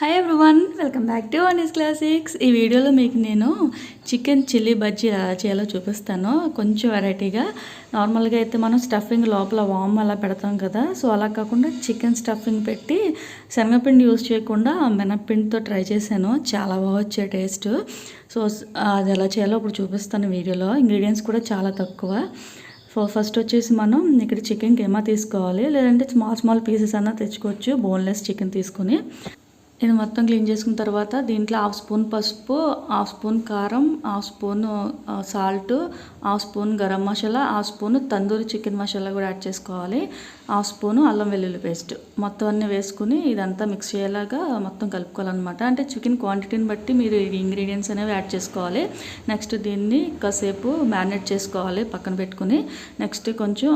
Hi everyone welcome back to one classics ఈ వీడియోలో మీకు నేను చికెన్ చిల్లీ బజ్జీ ఎలా చేయాలో చూపిస్తాను. కొంచెం వెరైటీగా. నార్మల్గా అయితే మనం స్టఫింగ్ లోపల వామ్ అలా పెడతాం కదా. సో అలా కాకుండా చికెన్ స్టఫింగ్ పెట్టి శనగపిండి యూజ్ చేయకుండా మినప్పిండితో ట్రై చేశాను. చాలా బాగా వచ్చే టేస్ట్ సో అది ఎలా చేయాలో ఇప్పుడు చూపిస్తాను వీడియోలో. ఇంగ్రీడియంట్స్ కూడా చాలా తక్కువ. సో ఫస్ట్ వచ్చేసి మనం ఇక్కడ చికెన్ కేమా తీసుకోవాలి. లేదంటే స్మాల్ స్మాల్ పీసెస్ అన్నా తెచ్చుకోవచ్చు. బోన్లెస్ చికెన్ తీసుకుని. ఇది మొత్తం క్లీన్ చేసుకున్న తర్వాత దీంట్లో హాఫ్ స్పూన్ పసుపు హాఫ్ స్పూన్ కారం half spoon salt half spoon garam masala half spoon tandoori chicken masala కూడా యాడ్ చేసుకోవాలి. హాఫ్ స్పూన్ అల్లం వెల్లుల్లి పేస్ట్ మొత్తం అన్నీ వేసుకుని ఇదంతా మిక్స్ అయ్యేలాగా మొత్తం కలుపుకోవాలన్నమాట. అంటే చికెన్ క్వాంటిటీని బట్టి మీరు ఈ ఇంగ్రీడియంట్స్ అనేవి యాడ్ చేసుకోవాలి. నెక్స్ట్ దీన్ని కాసేపు మ్యారినేట్ చేసుకోవాలి పక్కన పెట్టుకుని. నెక్స్ట్ కొంచెం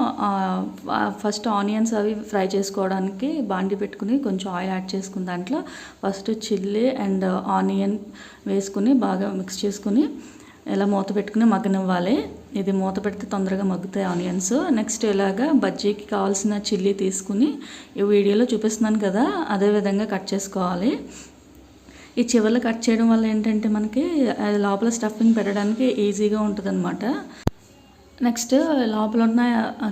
ఫస్ట్ ఆనియన్స్ అవి ఫ్రై చేసుకోవడానికి బాండి పెట్టుకుని కొంచెం ఆయిల్ యాడ్ చేసుకుని దాంట్లో ఫస్ట్ చిల్లీ అండ్ ఆనియన్ వేసుకుని బాగా మిక్స్ చేసుకుని ఇలా మూత పెట్టుకుని మగ్గనివ్వాలి. ఇది మూత పెడితే తొందరగా మగ్గుతాయి ఆనియన్స్. నెక్స్ట్ ఇలాగా బజ్జీకి కావాల్సిన చిల్లీ తీసుకుని ఈ వీడియోలో చూపిస్తున్నాను కదా అదే విధంగా కట్ చేసుకోవాలి. ఈ చివర్లు కట్ చేయడం వల్ల ఏంటంటే మనకి లోపల స్టఫింగ్ పెట్టడానికి ఈజీగా ఉంటుంది నెక్స్ట్ లోపల ఉన్న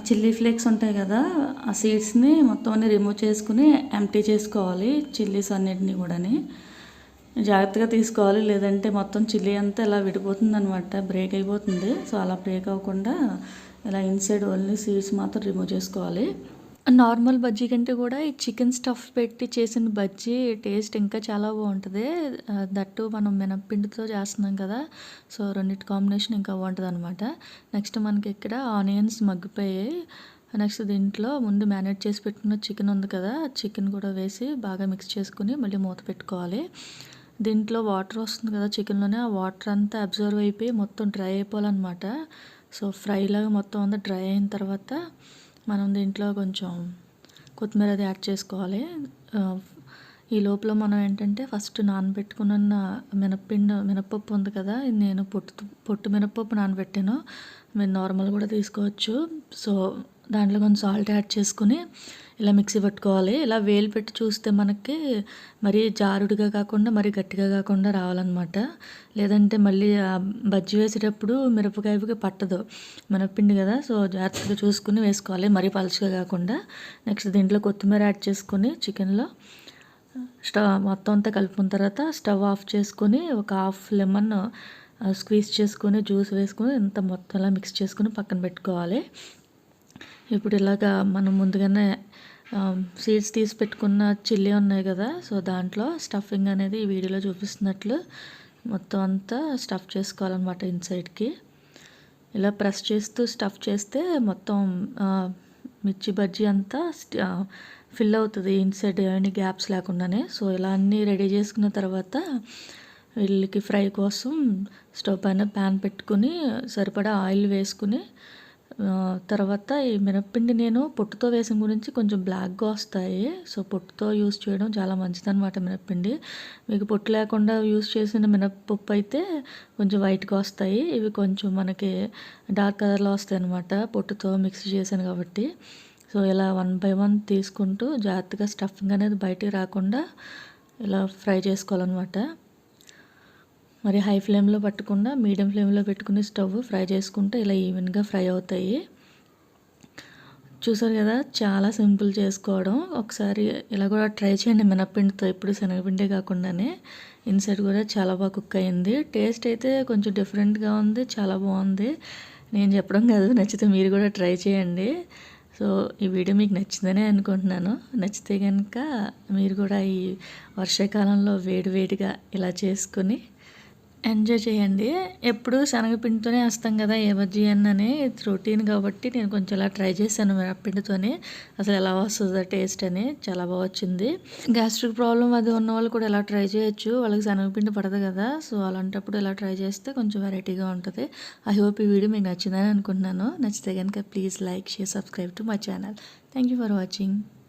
చిల్లీ ఫ్లేక్స్ ఉంటాయి కదా ఆ సీడ్స్ని మొత్తం అన్ని రిమూవ్ చేసుకుని ఎంటీ చేసుకోవాలి చిల్లీస్ అన్నిటిని కూడాని. జాగ్రత్తగా తీసుకోవాలి లేదంటే మొత్తం చిల్లీ అంతా ఇలా విడిపోతుంది అనమాట బ్రేక్ అయిపోతుంది. సో అలా బ్రేక్ అవ్వకుండా ఇలా ఇన్సైడ్ ఓన్లీ సీడ్స్ మాత్రం రిమూవ్ చేసుకోవాలి. నార్మల్ బజ్జీ కంటే కూడా ఈ చికెన్ స్టఫ్ పెట్టి చేసిన బజ్జీ టేస్ట్ ఇంకా చాలా బాగుంటుంది. దట్టు మనం మినప్పిండితో చేస్తున్నాం కదా సో రెండింటి కాంబినేషన్ ఇంకా బాగుంటుంది అనమాట నెక్స్ట్ మనకి ఇక్కడ ఆనియన్స్ మగ్గిపోయాయి. నెక్స్ట్ దీంట్లో ముందు మ్యారినేట్ చేసి పెట్టుకున్న చికెన్ ఉంది కదా చికెన్ కూడా వేసి బాగా మిక్స్ చేసుకుని మళ్ళీ మూత పెట్టుకోవాలి. దీంట్లో వాటర్ వస్తుంది కదా చికెన్లోనే ఆ వాటర్ అంతా అబ్జర్వ్ అయిపోయి మొత్తం డ్రై అయిపోవాలన్నమాట. సో ఫ్రైలాగా మొత్తం అంతా డ్రై అయిన తర్వాత మనం దీంట్లో కొంచెం కొత్తిమీర అది యాడ్ చేసుకోవాలి. ఈ లోపల మనం ఏంటంటే ఫస్ట్ నానబెట్టుకున్న మినప్పిండి మినప్పప్పు ఉంది కదా నేను పొట్టు పొట్టు మినపప్పు నానబెట్టాను. మీరు నార్మల్ కూడా తీసుకోవచ్చు. సో దాంట్లో కొంచెం సాల్ట్ యాడ్ చేసుకుని ఇలా మిక్సీ పట్టుకోవాలి. ఇలా వేలు పెట్టి చూస్తే మనకి మరీ జారుడుగా కాకుండా మరీ గట్టిగా కాకుండా రావాలన్నమాట. లేదంటే మళ్ళీ బజ్జి వేసేటప్పుడు మిరపకాయకి పట్టదు. మినపిండి కదా సో జాగ్రత్తగా చూసుకుని వేసుకోవాలి. మరీ పలుచగా కాకుండా. నెక్స్ట్ దీంట్లో కొత్తిమీర యాడ్ చేసుకొని చికెన్లో స్టవ్ మొత్తం అంతా కలుపుకున్న తర్వాత స్టవ్ ఆఫ్ చేసుకొని ఒక హాఫ్ లెమన్ స్క్వీజ్ చేసుకొని జ్యూస్ వేసుకొని ఇంత మొత్తం అలా మిక్స్ చేసుకొని పక్కన పెట్టుకోవాలి. ఇప్పుడు ఇలాగా మనం ముందుగానే సీడ్స్ తీసి పెట్టుకున్న చిల్లీ ఉన్నాయి కదా సో దాంట్లో స్టఫింగ్ అనేది ఈ వీడియోలో చూపిస్తున్నట్లు మొత్తం అంతా స్టఫ్ చేసుకోవాలన్నమాట ఇన్సైడ్కి ఇలా ప్రెస్ చేస్తూ స్టఫ్ చేస్తే మొత్తం మిర్చి బజ్జీ అంతా ఫిల్ అవుతుంది ఇన్సైడ్ ఏమైనా గ్యాప్స్ లేకుండానే. సో ఇలా అన్నీ రెడీ చేసుకున్న తర్వాత వీళ్ళకి ఫ్రై కోసం స్టవ్ పైన ప్యాన్ పెట్టుకుని సరిపడా ఆయిల్ వేసుకుని తర్వాత ఈ మినప్పిండి నేను పొట్టుతో వేసిన గురించి కొంచెం బ్లాక్గా వస్తాయి. సో పొట్టుతో యూస్ చేయడం చాలా మంచిదన్నమాట మినప్పిండి మీకు పొట్టు లేకుండా యూస్ చేసిన మినప్పప్పు అయితే కొంచెం వైట్గా వస్తాయి. ఇవి కొంచెం మనకి డార్క్ కలర్లో వస్తాయి అనమాట పొట్టుతో మిక్స్ చేశాను కాబట్టి. సో ఇలా వన్ బై వన్ తీసుకుంటూ జాగ్రత్తగా స్టఫింగ్ అనేది బయటికి రాకుండా ఇలా ఫ్రై చేసుకోవాలన్నమాట. మరి హై ఫ్లేమ్లో పట్టకుండా మీడియం ఫ్లేమ్లో పెట్టుకుని స్టవ్ ఫ్రై చేసుకుంటే ఇలా ఈవెన్గా ఫ్రై అవుతాయి. చూసారు కదా చాలా సింపుల్ చేసుకోవడం. ఒకసారి ఇలా కూడా ట్రై చేయండి మినప్పిండితో ఇప్పుడు శనగపిండి కాకుండానే. ఇన్సైడ్ కూడా చాలా బాగా కుక్ అయింది. టేస్ట్ అయితే కొంచెం డిఫరెంట్గా ఉంది చాలా బాగుంది. నేను చెప్పడం కాదు నచ్చితే మీరు కూడా ట్రై చేయండి. సో ఈ వీడియో మీకు నచ్చిందనే అనుకుంటున్నాను. నచ్చితే కనుక మీరు కూడా ఈ వర్షాకాలంలో వేడి వేడిగా ఇలా చేసుకుని ఎంజాయ్ చేయండి. ఎప్పుడు శనగపిండితోనే వేస్తాం కదా ఏ బజ్జీ అన్నని రొటీన్ కాబట్టి నేను కొంచెం ఇలా ట్రై చేశాను మిరప్పిండితోనే అసలు ఎలా వస్తుందో టేస్ట్ అని చాలా బాగా వచ్చింది. గ్యాస్ట్రిక్ ప్రాబ్లం అది ఉన్న వాళ్ళు కూడా ఇలా ట్రై చేయొచ్చు? వాళ్ళకి శనగపిండి పడదు కదా సో అలాంటప్పుడు ఇలా ట్రై చేస్తే కొంచెం వెరైటీగా ఉంటుంది. ఐ హోప్ ఈ వీడియో మీకు నచ్చిందని అనుకుంటున్నాను. నచ్చితే కనుక please like share subscribe to my channel thank you for watching